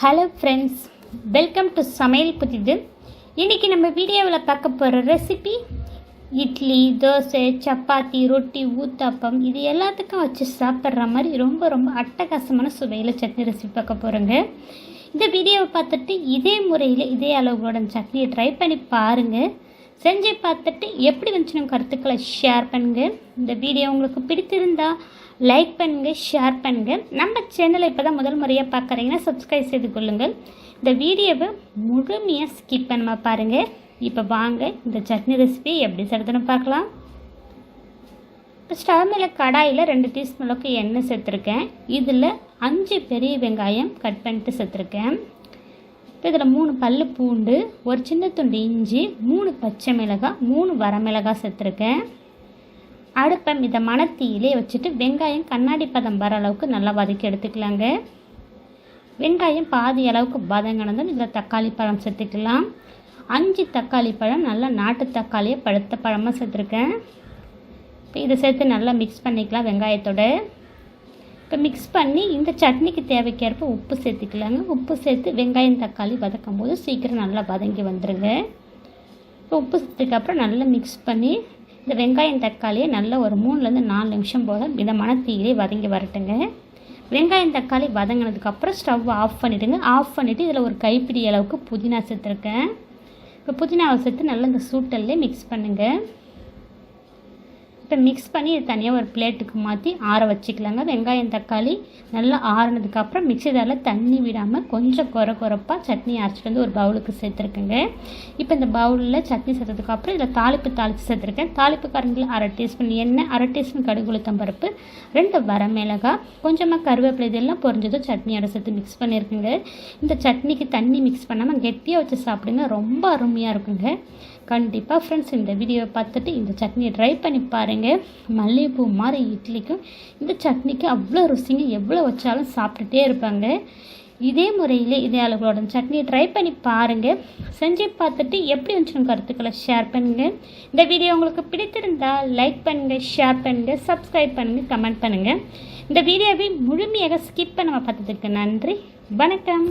Hello friends welcome to சமையல் புதிது இன்றைக்கி நம்ம வீடியோவில் பார்க்க போகிற ரெசிபி இட்லி தோசை சப்பாத்தி ரொட்டி ஊத்தாப்பம் இது எல்லாத்துக்கும் வச்சு சாப்பிட்ற மாதிரி ரொம்ப ரொம்ப அட்டகாசமான சுவையில் சட்னி ரெசிபி பார்க்க போகிறோங்க இந்த வீடியோவை பார்த்துட்டு இதே முறையில் இதே அளவுகளோட சட்னியை ட்ரை பண்ணி பாருங்கள் செஞ்சு பார்த்துட்டு எப்படி வந்துச்சுன்னு கருத்துக்களை ஷேர் பண்ணுங்கள் இந்த வீடியோ உங்களுக்கு பிடித்திருந்தா லைக் பண்ணுங்கள் ஷேர் பண்ணுங்கள் நம்ம சேனலை இப்போ தான் முதல் முறையாக பார்க்குறீங்கன்னா சப்ஸ்கிரைப் செய்து கொள்ளுங்கள். இந்த வீடியோவை முழுமையாக ஸ்கிப் பண்ணாமல் பாருங்கள் இப்போ வாங்க இந்த சட்னி ரெசிபி எப்படி செலுத்தணும் பார்க்கலாம். இப்போ ஸ்டவ் மேலே கடாயில் ரெண்டு டீஸ்பூன் அளவுக்கு எண்ணெய் சேர்த்துருக்கேன். இதில் அஞ்சு பெரிய வெங்காயம் கட் பண்ணிட்டு சேர்த்துருக்கேன். இப்போ இதில் மூணு பல் பூண்டு ஒரு சின்ன துண்டு இஞ்சி மூணு பச்சை மிளகாய் மூணு வரமிளகாய் சேர்த்துருக்கேன். அடுப்பை மிதமான தீயிலே வச்சுட்டு வெங்காயம் கண்ணாடி பதம் வர அளவுக்கு நல்லா வதக்கி எடுத்துக்கலாங்க. வெங்காயம் பாதி அளவுக்கு வதங்கினதும் இதில் தக்காளி பழம் சேர்த்துக்கலாம். அஞ்சு தக்காளி பழம் நல்லா நாட்டு தக்காளியை பழுத்த பழமாக சேர்த்துருக்கேன். இப்போ இதை சேர்த்து நல்லா மிக்ஸ் பண்ணிக்கலாம் வெங்காயத்தோட. இப்போ மிக்ஸ் பண்ணி இந்த சட்னிக்கு தேவைக்கேற்ப உப்பு சேர்த்துக்கலாங்க. உப்பு சேர்த்து வெங்காயம் தக்காளி வதக்கும் போது சீக்கிரம் நல்லா வதங்கி வந்துடுங்க இப்போ உப்பு சேர்த்ததுக்கப்புறம் நல்லா மிக்ஸ் பண்ணி இந்த வெங்காயம் தக்காளியை நல்லா ஒரு மூணுலேருந்து நாலு நிமிஷம் போல் மிதமான தீயிலே வதங்கி வரட்டுங்க. வெங்காயம் தக்காளி வதங்கினதுக்கப்புறம் ஸ்டவ் ஆஃப் பண்ணிவிடுங்க ஆஃப் பண்ணிவிட்டு இதில் ஒரு கைப்பிடி அளவுக்கு புதினா சேர்த்துருக்கேன். இப்போ புதினாவை சேர்த்து நல்லா இந்த சூட்டல்லே மிக்ஸ் பண்ணுங்கள் இப்போ மிக்ஸ் பண்ணி இது தனியாக ஒரு பிளேட்டுக்கு மாற்றி ஆற வச்சுக்கலாங்க. வெங்காயம் தக்காளி நல்லா ஆறினதுக்கப்புறம் மிக்சி ஜாரில் தண்ணி விடாமல் கொஞ்சம் குறை குறைப்பாக சட்னி அரைச்சிட்டு வந்து ஒரு பவுலுக்கு சேர்த்துருக்கேங்க. இப்போ இந்த பவுலில் சட்னி சேர்த்ததுக்கப்புறம் இதில் தாளிப்பு தாளித்து சேர்த்துருக்கேன். தாளிப்பு காரங்களில் அரை டீஸ்பூன் எண்ணெய் அரை டீஸ்பூன் கடுகுளுத்தம் பருப்பு ரெண்டு வரமிளகாய் கொஞ்சமாக கருவேப்பிலை இதெல்லாம் பொறிஞ்சதும் சட்னியோட சேர்த்து மிக்ஸ் பண்ணியிருக்குங்க இந்த சட்னிக்கு தண்ணி மிக்ஸ் பண்ணாமல் கெட்டியாக வச்சு சாப்பிடுங்க. ரொம்ப அருமையாக இருக்குங்க. கண்டிப்பாக ஃப்ரெண்ட்ஸ் இந்த வீடியோவை பார்த்துட்டு இந்த சட்னியை ட்ரை பண்ணி பாருங்கள் மல்லிகைப்பூ மாதிரி இட்லிக்கும் இந்த சட்னிக்கு அவ்வளோ ருசிங்க. எவ்வளோ வச்சாலும் சாப்பிட்டுட்டே இருப்பாங்க. இதே முறையில் இதே அளவுகளோட சட்னியை ட்ரை பண்ணி பாருங்கள் செஞ்சு பார்த்துட்டு எப்படி வந்துச்சு கருத்துக்களை ஷேர் பண்ணுங்கள் இந்த வீடியோ உங்களுக்கு பிடித்திருந்தால் லைக் பண்ணுங்கள் ஷேர் பண்ணுங்கள் சப்ஸ்கிரைப் பண்ணுங்கள் கமெண்ட் பண்ணுங்கள் இந்த வீடியோவை முழுமையாக ஸ்கிப் பண்ண பார்த்ததுக்கு நன்றி. வணக்கம்.